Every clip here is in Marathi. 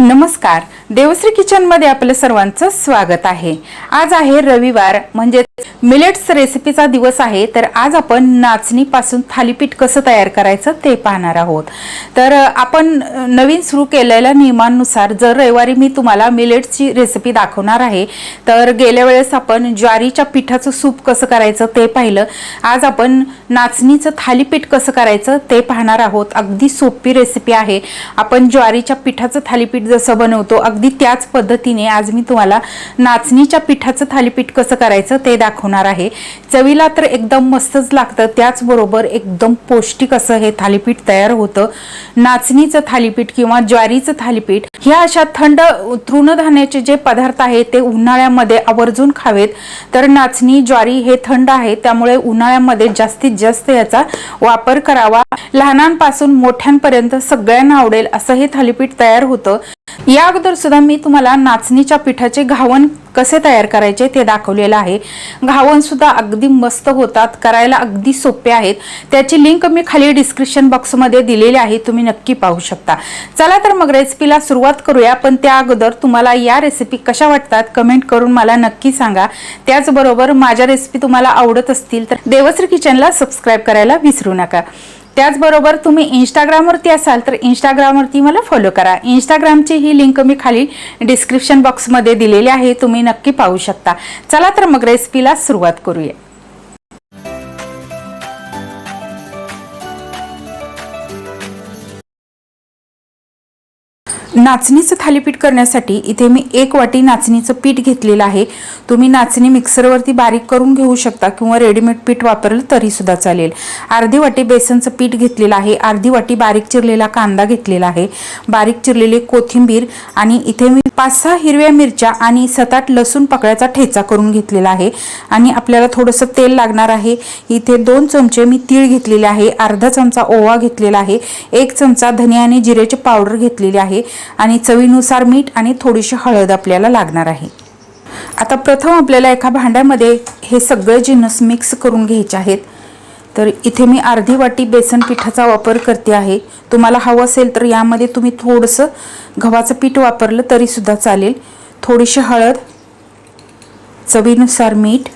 नमस्कार देवश्री किचनमध्ये आपलं सर्वांचं स्वागत आहे. आज आहे रविवार म्हणजे मिलेट्स रेसिपीचा दिवस आहे. तर आज आपण नाचणीपासून थालीपीठ कसं तयार करायचं ते पाहणार आहोत. तर आपण नवीन सुरू केलेल्या नियमांनुसार जर रविवारी मी तुम्हाला मिलेट्सची रेसिपी दाखवणार आहे तर गेल्या वेळेस आपण ज्वारीच्या पिठाचं सूप कसं करायचं ते पाहिलं. आज आपण नाचणीचं थालीपीठ कसं करायचं ते पाहणार आहोत. अगदी सोपी रेसिपी आहे. आपण ज्वारीच्या पिठाचं थालीपीठ जसं बनवतो अगदी त्याच पद्धतीने आज मी तुम्हाला नाचणीच्या पिठाचं थालीपीठ कसं करायचं ते दाखवणार आहे. चवीला तर एकदम मस्तच लागतं त्याचबरोबर एकदम पौष्टिक असं हे थालीपीठ तयार होतं. नाचणीचं थालीपीठ किंवा ज्वारीचं थालीपीठ ह्या अशा थंड तृणधान्याचे जे पदार्थ आहेत ते उन्हाळ्यामध्ये आवर्जून खावेत. तर नाचणी ज्वारी हे थंड आहे त्यामुळे उन्हाळ्यामध्ये जास्तीत जास्त याचा वापर करावा. लहानांपासून मोठ्यांपर्यंत सगळ्यांना आवडेल असं हे थालीपीठ तयार होतं. या अगोदर सुद्धा मी तुम्हाला नाचणीच्या पिठाचे घावण कसे तयार करायचे ते दाखवलेलं आहे. घावण सुद्धा अगदी मस्त होतात करायला अगदी सोपे आहेत. त्याची लिंक मी खाली डिस्क्रिप्शन बॉक्समध्ये दिलेली आहे तुम्ही नक्की पाहू शकता. चला तर मग रेसिपीला सुरुवात करूया पण त्या अगोदर तुम्हाला या रेसिपी कशा वाटतात कमेंट करून मला नक्की सांगा. त्याचबरोबर माझ्या रेसिपी तुम्हाला आवडत असतील तर देवश्री किचनला सबस्क्राईब करायला विसरू नका. त्याचबरोबर तुम्ही इंस्टाग्रामवरती असाल तर इंस्टाग्रामवरती मला फॉलो करा. इंस्टाग्रामची ही लिंक मी खाली डिस्क्रिप्शन बॉक्समध्ये दिलेली आहे तुम्ही नक्की पाहू शकता. चला तर मग रेसिपीला सुरुवात करूया. नाचणीचं थालीपीठ करण्यासाठी इथे मी एक वाटी नाचणीचं पीठ घेतलेलं आहे. तुम्ही नाचणी मिक्सरवरती बारीक करून घेऊ शकता किंवा रेडीमेड पीठ वापरलं तरीसुद्धा चालेल. अर्धी वाटी बेसनचं पीठ घेतलेलं आहे. अर्धी वाटी बारीक चिरलेला कांदा घेतलेला आहे. बारीक चिरलेली कोथिंबीर आणि इथे मी पाच सहा हिरव्या मिरच्या आणि सात आठ लसूण पकड्याचा ठेचा करून घेतलेला आहे. आणि आपल्याला थोडंसं तेल लागणार आहे. इथे दोन चमचे मी तीळ घेतलेले आहे. अर्धा चमचा ओवा घेतलेला आहे. एक चमचा धने आणि जिऱ्याची पावडर घेतलेली आहे. आणि चवीनुसार मीठ आणि थोडीशी हळद आपल्याला लागणार आहे. आता प्रथम आपल्याला एका भांड्यामध्ये हे सगळे जिन्नस मिक्स करून घ्यायचे आहेत. तर इथे मी अर्धी वाटी बेसन पिठाचा वापर करते आहे. तुम्हाला हवं असेल तर यामध्ये तुम्ही थोडंसं गव्हाचं पीठ वापरलं तरीसुद्धा चालेल. थोडीशी हळद चवीनुसार मीठ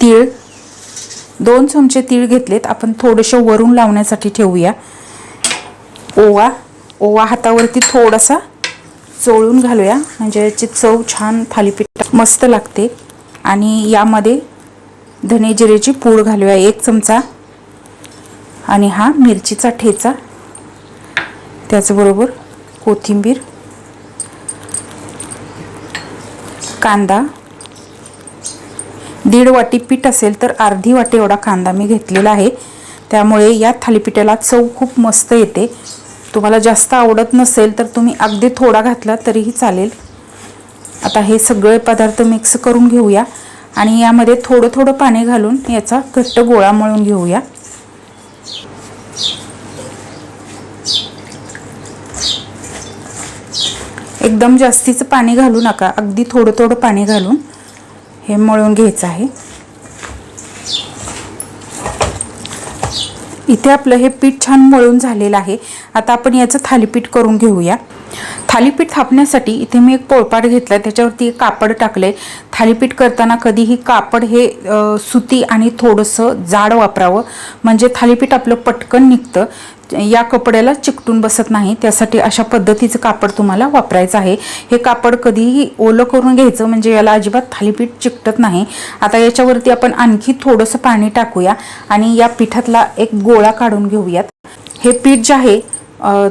तीळ. दोन चमचे तीळ घेतलेत. आपण थोडेसे वरून लावण्यासाठी ठेवूया. ओवा ओवा हातावरती थोडासा चोळून घालूया. म्हणजे याची चव छान थालीपीठ मस्त लागते. आणि यामध्ये धने जिरेची पूड घालूया एक चमचा. आणि हा मिरचीचा ठेचा. त्याचबरोबर कोथिंबीर. कांदा. दीड वाटी पीठ असेल तर अर्धी वाटी एवढा कांदा मी घेतलेला आहे. त्यामुळे या थालीपीठाला चव खूप मस्त येते. तुम्हाला जास्त आवडत नसेल तर तुम्ही अगदी थोडा घातला तरीही चालेल. आता हे सगळे पदार्थ मिक्स करून घेऊया. आणि यामध्ये थोडं थोडं पाणी घालून याचा घट्ट गोळा मळून घेऊया. एकदम जास्तीचं पाणी घालू नका. अगदी थोडं थोडं पाणी घालून हे मळून घ्यायचं आहे. इथे आपलं हे पीठ छान मळून झालेलं आहे. आता आपण याचं थालीपीठ करून घेऊया. थालीपीठ थापण्यासाठी इथे मी एक पोळपाट घेतला त्याच्यावरती एक कापड टाकले थालीपीठ करताना कधीही कापड हे सुती आणि थोडंसं जाड वापरावं. म्हणजे थालीपीठ आपलं पटकन निघतं. या कपड्याला चिकटून बसत नाही. त्यासाठी अशा पद्धतीचं कापड तुम्हाला वापरायचं आहे. हे कापड कधीही ओलं करून घ्यायचं म्हणजे याला अजिबात थालीपीठ चिकटत नाही. आता याच्यावरती आपण आणखी थोडंसं पाणी टाकूया आणि या पिठातला एक गोळा काढून घेऊयात. हे पीठ जे आहे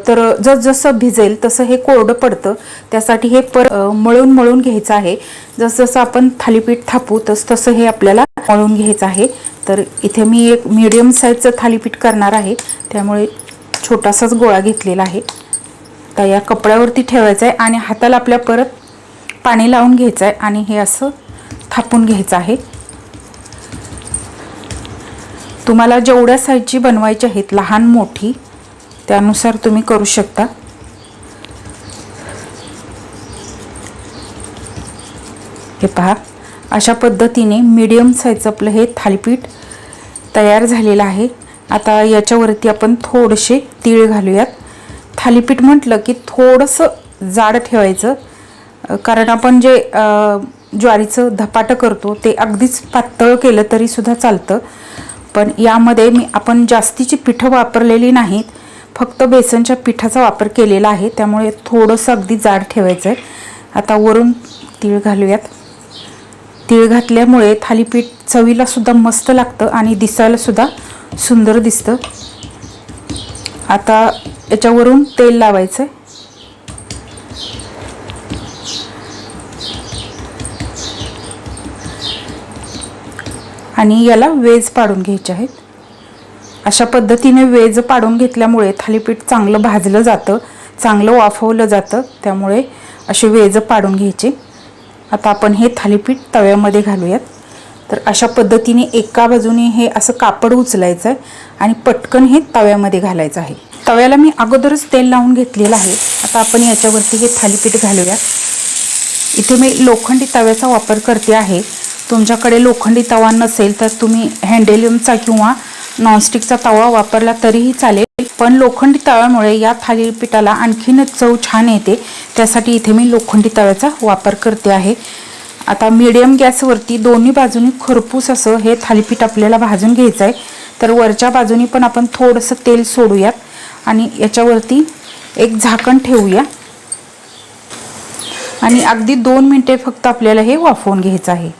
तर जसजसं भिजेल तसं हे कोरडं पडतं. त्यासाठी हे पर मळून मळून घ्यायचं आहे. जसजसं आपण थालीपीठ थापू तस तसं हे आपल्याला मळून घ्यायचं आहे. तर इथे मी एक मीडियम साईजचं थालीपीठ करणार आहे. त्यामुळे छोटासाच गोळा घेतलेला आहे. तर या कपड्यावरती ठेवायचा आहे आणि हाताला आपल्या परत पाणी लावून घ्यायचं आहे आणि हे असं थापून घ्यायचं आहे. तुम्हाला जेवढ्या साईजची बनवायची आहेत लहान मोठी त्यानुसार तुम्ही करू शकता. हे पहा अशा पद्धतीने मीडियम साईजचं आपलं हे थालीपीठ तयार झालेलं आहे. आता याच्यावरती आपण थोडेसे तीळ घालूयात. थालीपीठ म्हटलं की थोडंसं जाड ठेवायचं. कारण आपण जे ज्वारीचं धपाटं करतो ते अगदीच पातळ केलं तरीसुद्धा चालतं. पण यामध्ये मी आपण जास्तीची पिठं वापरलेली नाहीत. फक्त बेसनच्या पिठाचा वापर केलेला आहे. त्यामुळे थोडंसं अगदी जाड ठेवायचं आहे आता वरून तीळ घालूयात. तीळ घातल्यामुळे थालीपीठ चवीलासुद्धा मस्त लागतं आणि दिसायलासुद्धा सुंदर दिसतं. आता याच्यावरून तेल लावायचं आहे आणि याला वेज पाडून घ्यायचे आहेत. अशा पद्धतीने वेज पाडून घेतल्यामुळे थालीपीठ चांगलं भाजलं जातं चांगलं वाफवलं जातं त्यामुळे असे वेज पाडून घ्यायचे. आता आपण हे थालीपीठ तव्यामध्ये घालूयात. तर अशा पद्धतीने एका बाजूने हे असं कापड उचलायचं आहे आणि पटकन हे तव्यामध्ये घालायचं आहे. तव्याला मी अगोदरच तेल लावून घेतलेलं आहे. आता आपण याच्यावरती हे थालीपीठ घालूयात. इथे मी लोखंडी तव्याचा वापर करते आहे. तुमच्याकडे लोखंडी तवा नसेल तर तुम्ही हँडेलियमचा किंवा नॉनस्टिकचा तवा वापरला तरीही चालेल. पण लोखंडी तव्यामुळे या थालीपीठाला आणखीनच चव छान येते. त्यासाठी इथे मी लोखंडी तव्याचा वापर करते आहे. आता मीडियम गॅसवरती दोन्ही बाजूनी खरपूस असं हे थालीपीठ आपल्याला भाजून घ्यायचं आहे तर वरच्या बाजूनी पण आपण थोडंसं तेल सोडूयात आणि याच्यावरती एक झाकण ठेवूया. आणि अगदी दोन मिनटे फक्त आपल्याला हे वाफवून घ्यायचं आहे.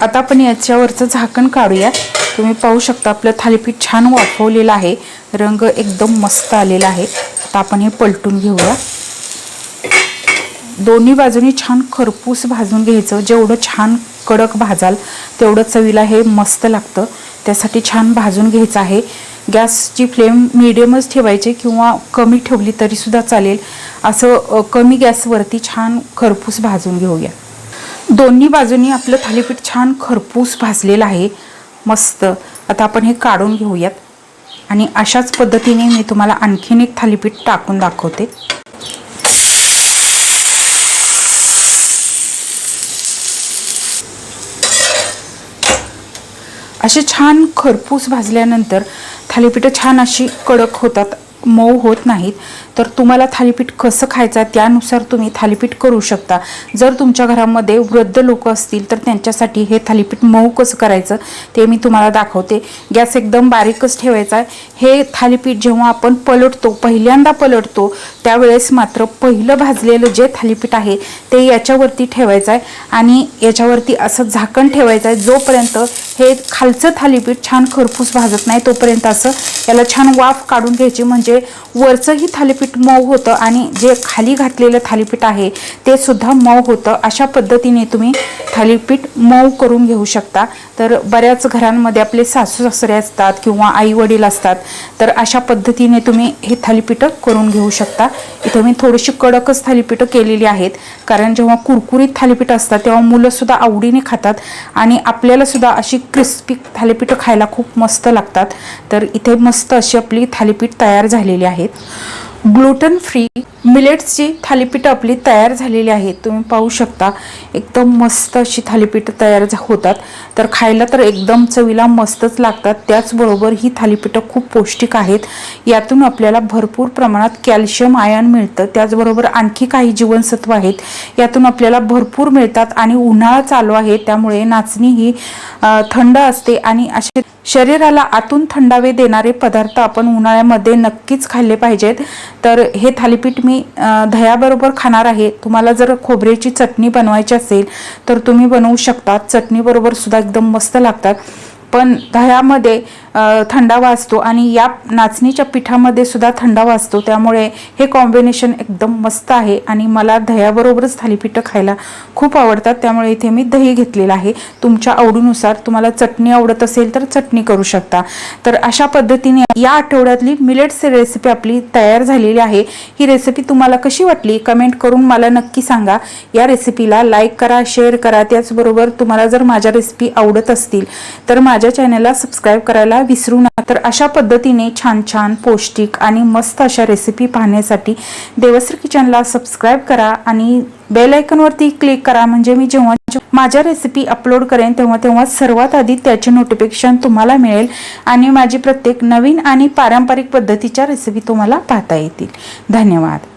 आता आपण याच्यावरचं झाकण काढूया तुम्ही पाहू शकता आपलं थालीपीठ छान वाफवलेलं आहे. रंग एकदम मस्त आलेला आहे. आता आपण हे पलटून घेऊया. दोन्ही बाजूनी छान खरपूस भाजून घ्यायचं. जेवढं छान कडक भाजाल तेवढं चवीला हे मस्त लागतं. त्यासाठी छान भाजून घ्यायचं आहे. गॅसची फ्लेम मिडियमच ठेवायची किंवा कमी ठेवली तरीसुद्धा चालेल. असं कमी गॅसवरती छान खरपूस भाजून घेऊया. दोन्ही बाजूनी आपलं थालीपीठ छान खरपूस भाजलेलं आहे. मस्त. आता आपण हे काढून घेऊयात. आणि अशाच पद्धतीने मी तुम्हाला आणखीन एक थालीपीठ टाकून दाखवते. असे छान खरपूस भाजल्यानंतर थालीपीठं छान अशी कडक होतात मऊ होत नाहीत. तर तुम्हाला थालीपीठ कसं खायचं त्यानुसार तुम्ही थालीपीठ करू शकता. जर तुमच्या घरामध्ये वृद्ध लोक असतील तर त्यांच्यासाठी हे थालीपीठ मऊ कसं करायचं ते मी तुम्हाला दाखवते. गॅस एकदम बारीकच ठेवायचा आहे. हे थालीपीठ जेव्हा आपण पलटतो पहिल्यांदा पलटतो त्यावेळेस मात्र पहिलं भाजलेलं जे थालीपीठ आहे ते याच्यावरती ठेवायचं आहे आणि याच्यावरती असं झाकण ठेवायचं आहे. जोपर्यंत हे खालचं थालीपीठ छान खरपूस भाजत नाही तोपर्यंत असं याला छान वाफ काढून घ्यायची. म्हणजे वरचंही थालीपीठ थालीपीठ मऊ होतं आणि जे खाली घातलेलं थालीपीठ आहे ते सुद्धा मऊ होतं. अशा पद्धतीने तुम्ही थालीपीठ मऊ करून घेऊ शकता. तर बऱ्याच घरांमध्ये आपले सासू सासरे असतात किंवा आई वडील असतात तर अशा पद्धतीने तुम्ही हे थालीपीठं करून घेऊ शकता. इथं मी थोडीशी कडकच थालीपीठं केलेली आहेत कारण जेव्हा कुरकुरीत थालीपीठ असतात तेव्हा मुलंसुद्धा आवडीने खातात आणि आपल्यालासुद्धा अशी क्रिस्पी थालीपीठं खायला खूप मस्त लागतात. तर इथे मस्त अशी आपली थालीपीठ तयार झालेली आहेत. gluten-free मिलेट्सची थालीपीठं आपली तयार झालेली आहेत. तुम्ही पाहू शकता एकदम मस्त अशी थालीपीठं तयार झा- होतात. तर खायला तर एकदम चवीला मस्तच लागतात. त्याचबरोबर ही थालीपीठं खूप पौष्टिक आहेत. यातून आपल्याला भरपूर प्रमाणात कॅल्शियम आयन मिळतं. त्याचबरोबर आणखी काही जीवनसत्व आहेत. यातून आपल्याला भरपूर मिळतात आणि उन्हाळा चालू आहे. त्यामुळे नाचणी ही थंड असते आणि असे शरीराला आतून थंडावे देणारे पदार्थ आपण उन्हाळ्यामध्ये नक्कीच खाल्ले पाहिजेत. तर हे थालीपीठ मी तुम्ही दह्याबरोबर खाणार आहे. तुम्हाला जर खोबऱ्याची चटणी बनवायची असेल तर तुम्ही बनवू शकता. चटणीबरोबर सुद्धा एकदम मस्त लागतात. पण दह्यामध्ये थंडावा असतो आणि या नाचणीच्या पिठामध्ये सुद्धा थंडावा असतो त्यामुळे हे कॉम्बिनेशन एकदम मस्त आहे आणि मला दह्याबरोबरच थालीपीठं खायला खूप आवडतात. त्यामुळे इथे मी दही घेतलेलं आहे. तुमच्या आवडीनुसार तुम्हाला चटणी आवडत असेल तर चटणी करू शकता. तर अशा पद्धतीने या आठवड्यातली मिलेट्स रेसिपी आपली तयार झालेली आहे. ही रेसिपी तुम्हाला कशी वाटली? कमेंट करून मला नक्की सांगा. या रेसिपीला लाईक करा शेअर करा. त्याचबरोबर तुम्हाला जर माझ्या रेसिपी आवडत असतील तर माझ्या चॅनलला सबस्क्राईब करायला विसरू नका. तर अशा पद्धतीने छान छान पौष्टिक आणि मस्त अशा रेसिपी पाहण्यासाठी देवश्री किचनला सबस्क्राईब करा आणि बेल आयकॉनवरती क्लिक करा. म्हणजे मी जेव्हा माझ्या रेसिपी अपलोड करेन तेव्हा तेव्हा सर्वात आधी त्याचे नोटिफिकेशन तुम्हाला मिळेल आणि माझी प्रत्येक नवीन आणि पारंपरिक पद्धतीच्या रेसिपी तुम्हाला पाहता येतील. धन्यवाद.